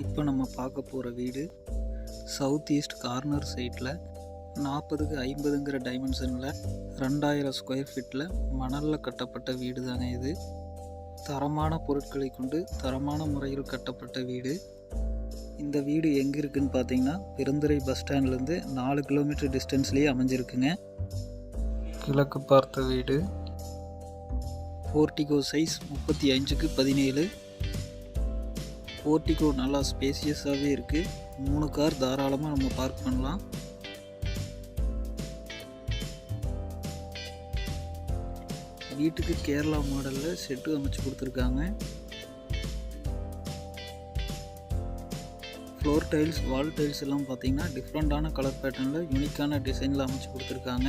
இப்போ நம்ம பார்க்க போகிற வீடு சவுத் ஈஸ்ட் கார்னர் சைட்டில் நாற்பதுக்கு ஐம்பதுங்கிற டைமென்ஷனில் ரெண்டாயிரம் ஸ்கொயர் ஃபீட்டில் மணலில் கட்டப்பட்ட வீடு தாங்க இது. தரமான பொருட்களை கொண்டு தரமான முறையில் கட்டப்பட்ட வீடு. இந்த வீடு எங்கே இருக்குதுன்னு பார்த்தீங்கன்னா பெருந்துறை பஸ் ஸ்டாண்ட்லேருந்து நாலு கிலோமீட்டர் டிஸ்டன்ஸ்லேயே அமைஞ்சிருக்குங்க. கிழக்கு பார்த்த வீடு. போர்டிகோ சைஸ் முப்பத்தி அஞ்சுக்கு பதினேழு. போர்ட்டிகோ நல்லா ஸ்பேசியஸாகவே இருக்குது மூணு கார் தாராளமாக நம்ம பார்க் பண்ணலாம். வீட்டுக்கு கேரளா மாடலில் செட்டு அமைச்சு கொடுத்துருக்காங்க. ஃப்ளோர் டைல்ஸ் வால் டைல்ஸ் எல்லாம் பார்த்தீங்கன்னா டிஃப்ரெண்ட்டான கலர் பேட்டர்னில் யூனிக்கான டிசைனில் அமைச்சு கொடுத்துருக்காங்க.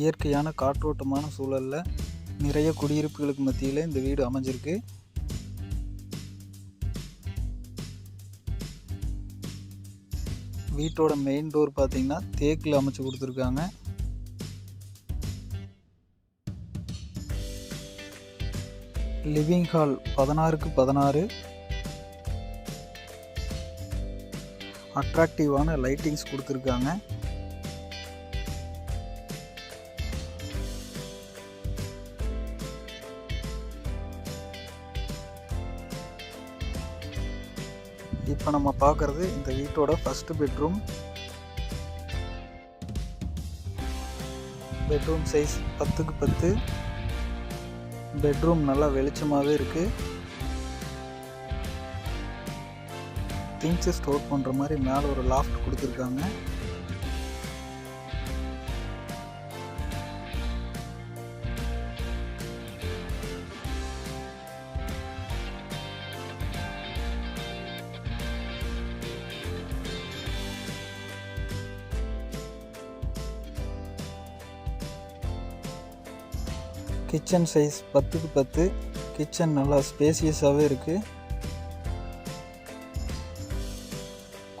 இயற்கையான காற்றோட்டமான சூழலில் நிறைய குடியிருப்புகளுக்கு மத்தியில் இந்த வீடு அமைஞ்சிருக்கு. வீட்டோட மெயின் டோர் பார்த்தீங்கன்னா தேக்கில் அமைச்சு கொடுத்துருக்காங்க. லிவிங் ஹால் பதினாறுக்கு பதினாறு. அட்ராக்டிவான லைட்டிங்ஸ் கொடுத்துருக்காங்க. இப்போ நம்ம பார்க்குறது இந்த வீட்டோட ஃபஸ்ட்டு பெட்ரூம் பெட்ரூம் சைஸ் பத்துக்கு பத்து. பெட்ரூம் நல்லா வெளிச்சமாகவே இருக்குது திங்ஸை ஸ்டோர் பண்ணுற மாதிரி மேலே ஒரு லாஃப்ட் கொடுத்துருக்காங்க. கிச்சன் சைஸ் பத்துக்கு பத்து. கிச்சன் நல்லா ஸ்பேசியஸாகவே இருக்குது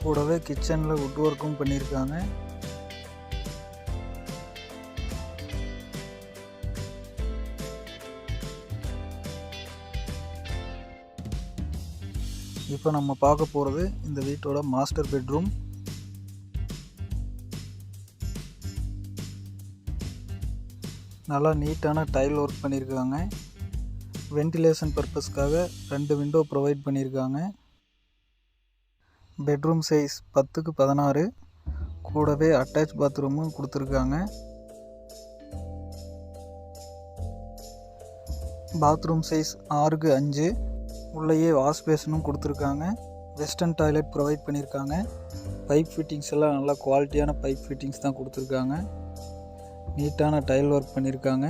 கூடவே கிச்சனில் வுட் ஒர்க்கும் பண்ணியிருக்காங்க. இப்போ நம்ம பார்க்க போகிறது இந்த வீட்டோட மாஸ்டர் பெட்ரூம் நல்லா நீட்டான டைல் ஒர்க் பண்ணியிருக்காங்க. வென்டிலேஷன் பர்பஸ்க்காக ரெண்டு விண்டோ ப்ரொவைட் பண்ணியிருக்காங்க. பெட்ரூம் சைஸ் பத்துக்கு பதினாறு. கூடவே அட்டாச் பாத்ரூமும் கொடுத்துருக்காங்க. பாத்ரூம் சைஸ் ஆறுக்கு அஞ்சு. உள்ளேயே வாஷ் பேஷனும் கொடுத்துருக்காங்க. வெஸ்டர்ன் டாய்லெட் ப்ரொவைட் பண்ணியிருக்காங்க. பைப் ஃபிட்டிங்ஸ் எல்லாம் நல்லா குவாலிட்டியான பைப் ஃபிட்டிங்ஸ் தான் கொடுத்துருக்காங்க. நீட்டான டைல் ஒர்க் பண்ணியிருக்காங்க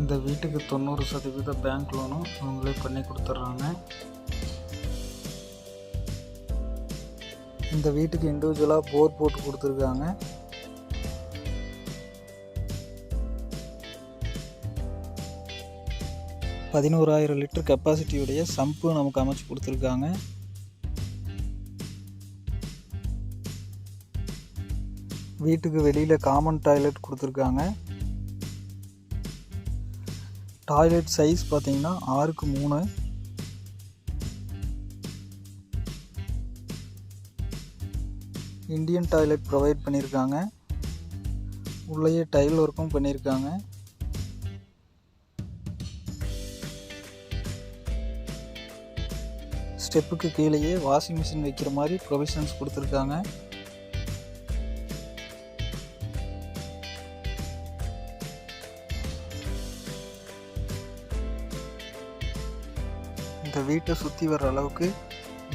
இந்த வீட்டுக்கு தொண்ணூறு சதவீத பேங்க் லோனும் அவங்களே பண்ணி கொடுத்துட்றாங்க. இந்த வீட்டுக்கு இண்டிவிஜுவலாக போர் போட்டு கொடுத்துருக்காங்க. பதினோராயிரம் லிட்டர் கெப்பாசிட்டியுடைய சம்பு நமக்கு அமைச்சு கொடுத்துருக்காங்க. வீட்டுக்கு வெளியில் காமன் டாய்லெட் கொடுத்துருக்காங்க. டாய்லெட் சைஸ் பார்த்தீங்கன்னா ஆறுக்கு மூணு. இந்தியன் டாய்லெட் ப்ரொவைட் பண்ணியிருக்காங்க உள்ளேயே டைல் ஒர்க்கும் பண்ணியிருக்காங்க ஸ்டெப்புக்கு கீழேயே வாஷிங் மிஷின் வைக்கிற மாதிரி ப்ரொவிஷன்ஸ் கொடுத்துருக்காங்க. இந்த வீட்டை சுற்றி வர அளவுக்கு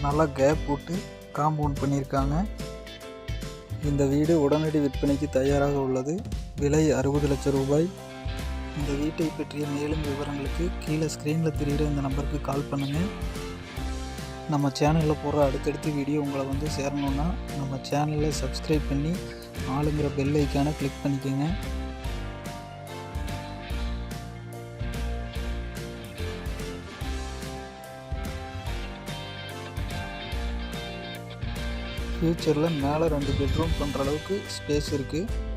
நல்லா கேப் போட்டு காம்பவுண்ட் பண்ணியிருக்காங்க. இந்த வீடு உடனடி விற்பனைக்கு தயாராக உள்ளது. விலை அறுபது லட்சம் ரூபாய். இந்த வீட்டை பற்றிய மேலும் விவரங்களுக்கு கீழே ஸ்க்ரீனில் தெரிகிற இந்த நம்பருக்கு கால் பண்ணுங்கள் நம்ம சேனலில் போடுற அடுத்தடுத்த வீடியோ உங்களை வந்து சேரணுன்னா நம்ம சேனலை சப்ஸ்கிரைப் பண்ணி ஆளுங்கிற பெல் ஐக்கானை கிளிக் பண்ணிக்கோங்க. ஃப்யூச்சரில் மேலே ரெண்டு பெட்ரூம் பண்ணுற அளவுக்கு ஸ்பேஸ் இருக்குது